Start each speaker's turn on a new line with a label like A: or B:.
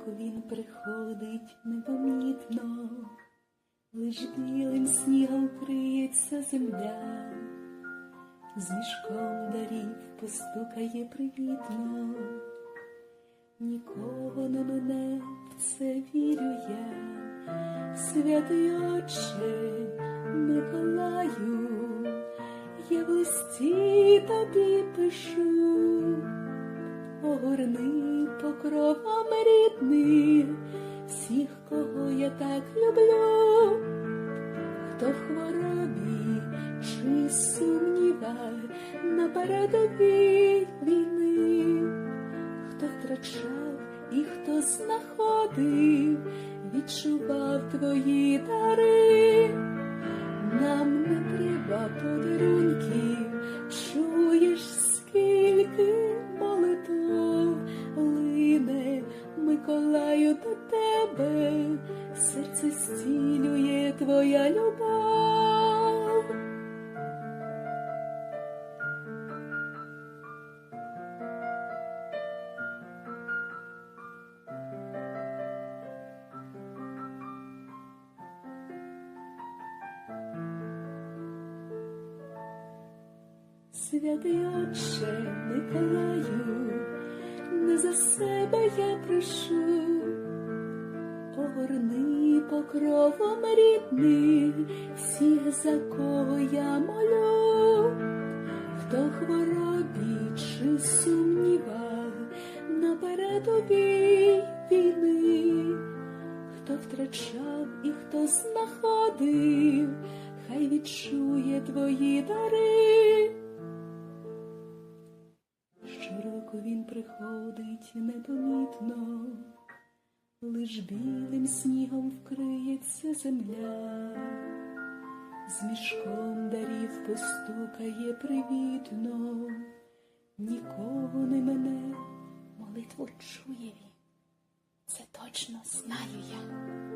A: Щороку він приходить непомітно, лиш білим снігом криється земля, з мішком дарів постукає привітно, нікого не мене, в це вірю я, святий Отче Миколаю, я в листі тобі пишу. Огорни покровом рідних всіх, кого я так люблю, хто в хворобі чи сумнівах на передовій війни, хто втрачав і хто знаходив, відчував твої дари. Нам не треба подарунків, Миколаю до тебе, серце стілює твоя любов. Святий Отче Миколаю, за себе я прошу, огорни покровом рідних всіх, за кого я молю, хто хворобі чи сумнівах на війни, хто втрачав і хто знаходив, хай відчує твої дари. Щороку він приходить непомітно, лиш білим снігом вкриється земля, з мішком дарів постукає привітно, нікого не мене, молитву чує він. Це точно знаю я.